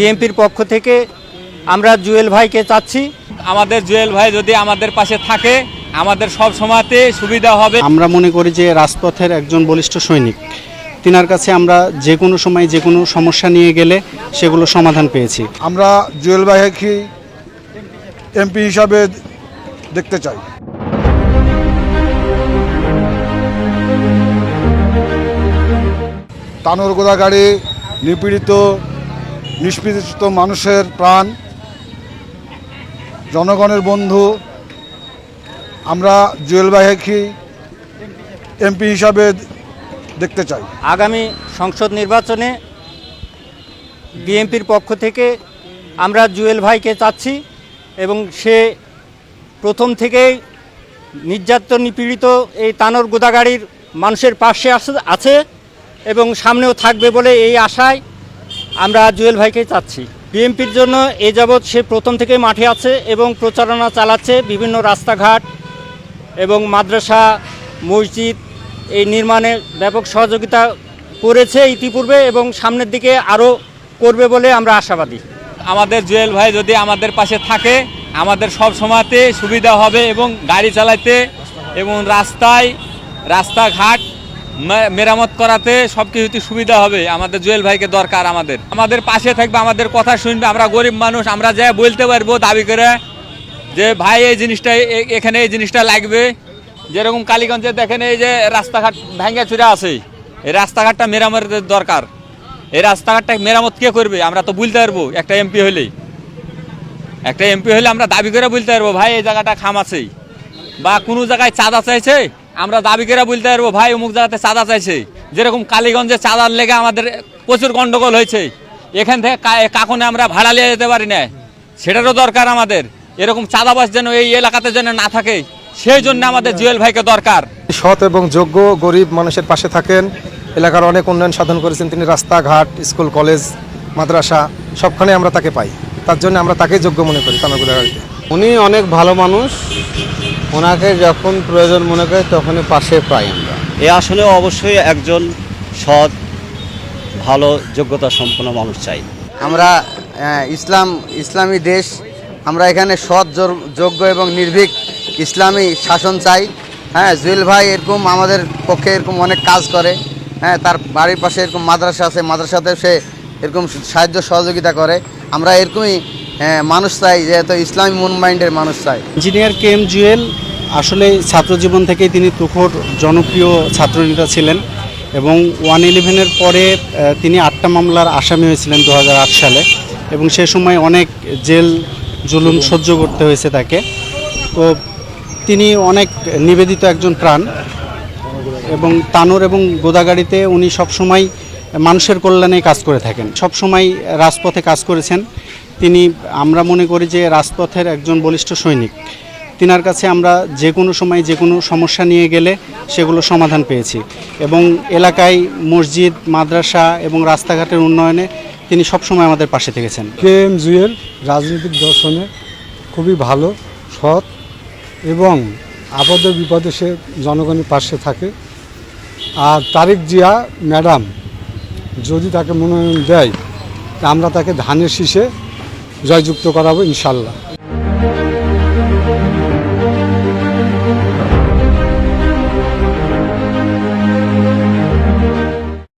বিএনপির পক্ষ থেকে আমরা জুয়েল ভাইকে চাচ্ছি। আমাদের জুয়েল ভাই যদি আমাদের পাশে থাকে আমাদের সব সময়তে সুবিধা হবে। আমরা মনে করি যে রাজপথের একজন বলিষ্ঠ সৈনিক তিনার কাছে আমরা যে কোনো সময় যে কোনো সমস্যা নিয়ে গেলে সেগুলো সমাধান পেয়েছি। আমরা জুয়েল ভাইকে এমপি হিসাবে দেখতে চাই। তানোর গোদাগাড়ি নিপীড়িত নিষ্পীড়িত মানুষের প্রাণ, জনগণের বন্ধু, আমরা জুয়েল ভাইকে এমপি হিসাবে দেখতে চাই। আগামী সংসদ নির্বাচনে বিএনপির পক্ষ থেকে আমরা জুয়েল ভাইকে চাচ্ছি এবং সে প্রথম থেকেই নির্যাতন নিপীড়িত এই তানোর গোদাগাড়ির মানুষের পাশে আছে এবং সামনেও থাকবে বলে এই আশায় আমরা জুয়েল ভাইকে চাচ্ছি। বিএনপির জন্য এ যাবৎ সে প্রথম থেকে মাঠে আছে এবং প্রচারণা চালাচ্ছে বিভিন্ন রাস্তাঘাট এবং মাদ্রাসা, মসজিদ এই নির্মাণে ব্যাপক সহযোগিতা করেছে ইতিপূর্বে এবং সামনের দিকে আরও করবে বলে আমরা আশাবাদী। আমাদের জুয়েল ভাই যদি আমাদের পাশে থাকে, আমাদের সব সময়তে সুবিধা হবে এবং গাড়ি চালাতে এবং রাস্তায়, রাস্তাঘাট মেরামত করাতে সব কিছুতে সুবিধা হবে। আমাদের জুয়েল ভাইকে দরকার আমাদের। আমাদের পাশে থাকবে, আমাদের কথা শুনবে, আমরা গরিব মানুষ, আমরা যা বলতে পারব দাবি করে যে, ভাই, এই জিনিসটা এখানে এই জিনিসটা লাগবে। যেরকম কালীগঞ্জে দেখেন, এই যে রাস্তাঘাট ভেঙে চুরে আছে। এই রাস্তাঘাটটা মেরামতের দরকার। এই রাস্তাঘাটটা মেরামত কে করবে? আমরা তো বলতে পারব, একটা এমপি হলেই একটা এমপি হলে আমরা দাবি করে বলতে পারব, ভাই, এই জায়গাটা খাম আছে বা কোনো জায়গায় চাঁদা চাইছে? আমরা দাবি করে বলতে পারব ভাই অমুক জায়গাতে চাঁদা চাইছে। যেরকম কালীগঞ্জে চাঁদার লেগে আমাদের প্রচুর গন্ডগোল হয়েছে এখান থেকে কাকনে আমরা ভাড়া নিয়ে যেতে পারি না। সেটারও দরকার আমাদের। এরকম চাঁদাবাস যেন এই এলাকাতে যেন না থাকে সেই জন্য আমাদের জুয়েল ভাইকে দরকার। সৎ এবং যোগ্য গরিব মানুষের পাশে থাকেন। এলাকার অনেক উন্নয়ন সাধন করেছেন তিনি রাস্তাঘাট স্কুল কলেজ মাদ্রাসা সবখানে আমরা তাকে পাই। তার জন্য আমরা তাকে যোগ্য মনে করি তানাগুদাগাড়িতে উনি অনেক ভালো মানুষ ওনাকে যখন প্রয়োজন মনে করে তখনই পাশে পাই আমরা। এ আসলে অবশ্যই একজন সৎ ভালো যোগ্যতা সম্পন্ন মানুষ চাই। আমরা ইসলাম ইসলামী দেশ আমরা এখানে সৎ যোগ্য এবং নির্ভীক ইসলামী শাসন চাই। হ্যাঁ জুয়েল ভাই এরকম আমাদের পক্ষে এরকম অনেক কাজ করে। হ্যাঁ তার বাড়ির পাশে এরকম মাদ্রাসা আছে মাদ্রাসাতে সে এরকম সাহায্য সহযোগিতা করে। আমরা এরকমই আহ, মানুষ চাই যেহেতু ইসলামী মুন মাইন্ডের মানুষ চাই ইঞ্জিনিয়ার কে এম জুয়েল আসলে ছাত্র জীবন থেকেই তিনি তুখোর জনপ্রিয় ছাত্রনেতা ছিলেন এবং ওয়ান ইলেভেনের পরে তিনি আটটা মামলার আসামি হয়েছিলেন দু হাজার আট সালে এবং সে সময় অনেক জেল জুলুম সহ্য করতে হয়েছে তাকে। তো তিনি অনেক নিবেদিত একজন প্রাণ এবং তানোর এবং গোদাগাড়িতে উনি সবসময় মানুষের কল্যাণে কাজ করে থাকেন। সবসময় রাজপথে কাজ করেছেন। তিনি, আমরা মনে করি যে রাজপথের একজন বলিষ্ঠ সৈনিক। তিনার কাছে আমরা যে কোনো সময় যে কোনো সমস্যা নিয়ে গেলে সেগুলো সমাধান পেয়েছি এবং এলাকায় মসজিদ, মাদ্রাসা এবং রাস্তাঘাটের উন্নয়নে তিনি সবসময় আমাদের পাশে থেকেছেন। কে এম জুয়েল রাজনৈতিক দর্শনে খুবই ভালো, সৎ এবং আপদে বিপদে সে জনগণের পাশে থাকে। আর তারেক জিয়া ম্যাডাম যদি তাকে মনোনয়ন দেয় আমরা তাকে ধানের শীষে জয়যুক্ত করাবো ইনশাল্লাহ।